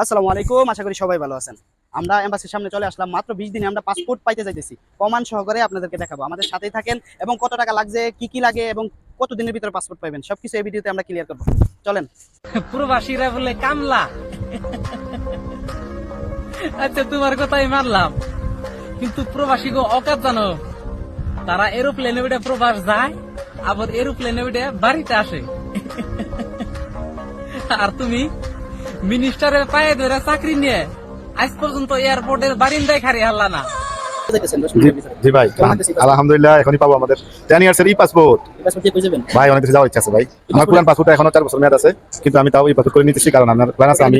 আসসালামু আলাইকুম, আশা করি সবাই ভালো আছেন। আমরা এম্বাসির সামনে চলে আসলাম, মাত্র বিশ দিনে আমরা পাসপোর্ট পাইতে যাইতেছি। প্রমাণ সহকারে আপনাদেরকে দেখাবো। আমাদের সাথেই থাকেন এবং কত টাকা লাগছে, কি কি লাগে এবং কত দিনের ভিতরে পাসপোর্ট পাবেন সবকিছু এই ভিডিওতে আমরা ক্লিয়ার করব। চলেন। প্রবাসীরা বলে, কামলা। আচ্ছা তোমার কথাই মানলাম। কিন্তু প্রবাসী গো অকাত জানো, তারা এরোপ্লেনে উঠে প্রবাস যায়, আবার এরোপ্লেনে উঠে বাড়িতে আসে। আর তুমি? মিনিস্টারের পায়ে ধরে চাকরি নিয়ে আজ পর্যন্ত এয়ারপোর্টের বারিন্দায় খারি হারলা না। জি ভাই আলহামদুলিল্লাহ এখনই পাবো আমাদের। টেন ইয়ার্স এর ই পাসপোর্ট ভাই অনেক দেশে যাওয়ার ইচ্ছা আছে ভাই। আমার পুরান পাসপোর্ট এখনও চার বছর মেয়াদ আছে কিন্তু আমি তাও এই পাসপোর্ট করে নিতেছি কারণ আমার প্ল্যান আছে আমি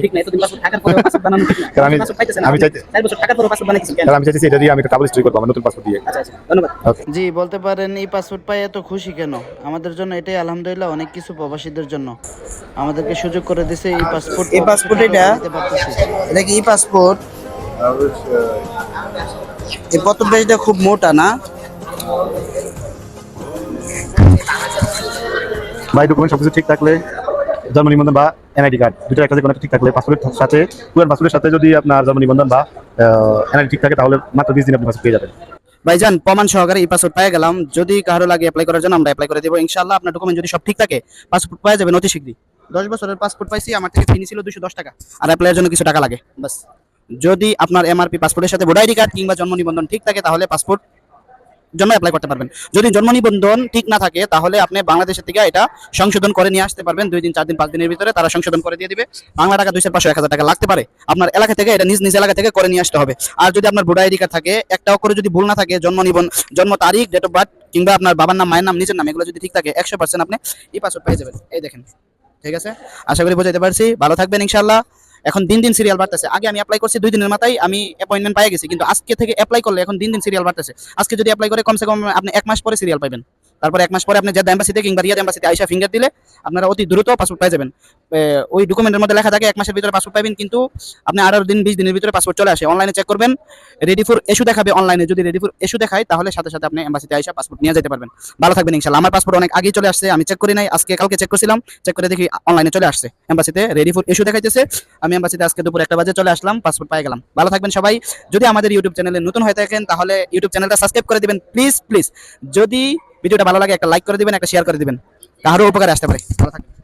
আমি- চাইছি এটা দিয়ে আমি ট্রাভেল হিস্ট্রি করব আমার নতুন পাসপোর্ট দিয়ে। আচ্ছা আচ্ছা ধন্যবাদ। জি বলতে পারেন এই পাসপোর্ট পাই এত খুশি কেন? আমাদের জন্য এটাই আলহামদুলিল্লাহ অনেক কিছু প্রবাসীদের জন্য। আমাদেরকে সুযোগ করে দিছে এই পাসপোর্ট এই পাসপোর্ট এটা? এটা কি পাসপোর্ট এই প্রথম পেজটা খুব মোটা না? ভাই ডকুমেন্ট সবকিছু ঠিক থাকলে জন্ম নিবন্ধন বা এনআইডি কার্ড দুটো একটা কোনো ঠিক থাকলে পাসপোর্টের সাথে পুরান পাসপোর্টের সাথে যদি আপনার জন্ম নিবন্ধন বা এনআইডি ঠিক থাকে তাহলে মাত্র বিশ দিন আপনি পাসপোর্ট পেয়ে যাবেন। ভাইজান প্রমাণ সহকারে এই পাসপোর্ট পেয়ে গেলাম। যদি কারও লাগে অ্যাপ্লাই করার জন্য আমরা অ্যাপ্লাই করে দেবো। ইনশাআল্লাহ আপনার ডকুমেন্ট যদি সব ঠিক থাকে পাসপোর্ট পাওয়া যাবে অতি শীঘ্রই। দশ বছরের পাসপোর্ট পাইছি আমার থেকে ফিনি ছিল দুশো দশ টাকা। আর অ্যাপ্লাইয়ের জন্য কিছু টাকা লাগে বাস। যদি আপনার এমআরপি পাসপোর্টের সাথে ভোটার আইডি কার্ড কিংবা জন্ম নিবন্ধন ঠিক থাকে, তাহলে পাসপোর্ট জন্য অ্যাপ্লাই করতে পারবেন। যদি জন্ম নিবন্ধন ঠিক না থাকে, তাহলে আপনি বাংলাদেশের থেকে এটা সংশোধন করে নিয়ে আসতে পারবেন। দুই দিন, চার দিন, পাঁচ দিনের ভিতরে তারা সংশোধন করে দিয়ে দিবে। বাংলা টাকা দুইশো পাঁচশো, এক হাজার টাকা লাগতে পারে। আপনার এলাকা থেকে এটা নিজ নিজ এলাকা থেকে করে নিয়ে আসতে হবে। আর যদি আপনার ভোটার আইডি কার্ড থাকে, একটাও করে যদি ভুল না থাকে, জন্ম নিবন্ধন জন্ম তারিখ ডেট অফ বার্থ কিংবা আপনার বাবার নাম, মায়ের নাম, নিজের নাম, এগুলো যদি ঠিক থাকে, একশো পার্সেন্ট আপনি এই পাসপোর্ট পেয়ে যাবেন। এই দেখেন, ঠিক আছে? আশা করি বোঝাতে পারছি। ভালো থাকবেন ইনশাল্লাহ এখন দিন দিন সিরিয়াল বাড়তেছে। আগে আমি অ্যাপ্লাই করছি দুই দিনের মাথায়, আমি অ্যাপয়েন্টমেন্ট পাই গেছি, কিন্তু আজকে থেকে অ্যাপ্লাই করলে এখন দিন দিন সিরিয়াল বাড়তেছে। আজকে যদি অ্যাপ্লাই করে, কমসে কম আপনি এক মাস পরে সিরিয়াল পাবেন তারপর এক মাস পরে আপনি জেদ্দা এম্বাসিতে কিংবা রিয়াদ এম্বাসিতে আইসা ফিঙ্গার দিলে আপনারা অতি দ্রুত পাসপোর্ট পেয়ে যাবেন। ওই ডকুমেন্টের মধ্যে লেখা থাকে এক মাসের ভিতরে পাসপোর্ট পাবেন কিন্তু আপনি আঠারো দিন, বিশ দিনের ভিতরে পাসপোর্ট চলে আসে। অনলাইনে চেক করবেন রেডি ফর এশু দেখাবে অনলাইনে যদি রেডি ফর এশু দেখায়, তাহলে সাথে সাথে আপনি এম্বাসিতে আইসা পাসপোর্ট নিয়ে যেতে পারবেন। ভালো থাকবেন ইনশাল্লাহ আমার পাসপোর্ট অনেক আগেই চলে আসছে, আমি চেক করি নাই। আজকে, কালকে চেক করছিলাম চেক করে দেখি অনলাইনে চলে আসছে। এম্বাসিতে রেডি ফর এশু দেখাইতেছে। আমি এম্বাসিতে আজকে দুপুর একটা বাজে চলে আসলাম পাসপোর্ট পাই গেলাম। ভালো থাকবেন সবাই। যদি আমাদের ইউটিউব চ্যানেলে নতুন হয়ে থাকেন, তাহলে ইউটিউব চ্যানেলটা সাবস্ক্রাইব করে দিবেন। প্লিজ প্লিজ যদি ভিডিওটা ভালো লাগে একটা লাইক করে দিবেন, একটা শেয়ার করে দিবেন। কারও উপকারে আসতে পারে। ভালো থাকবেন।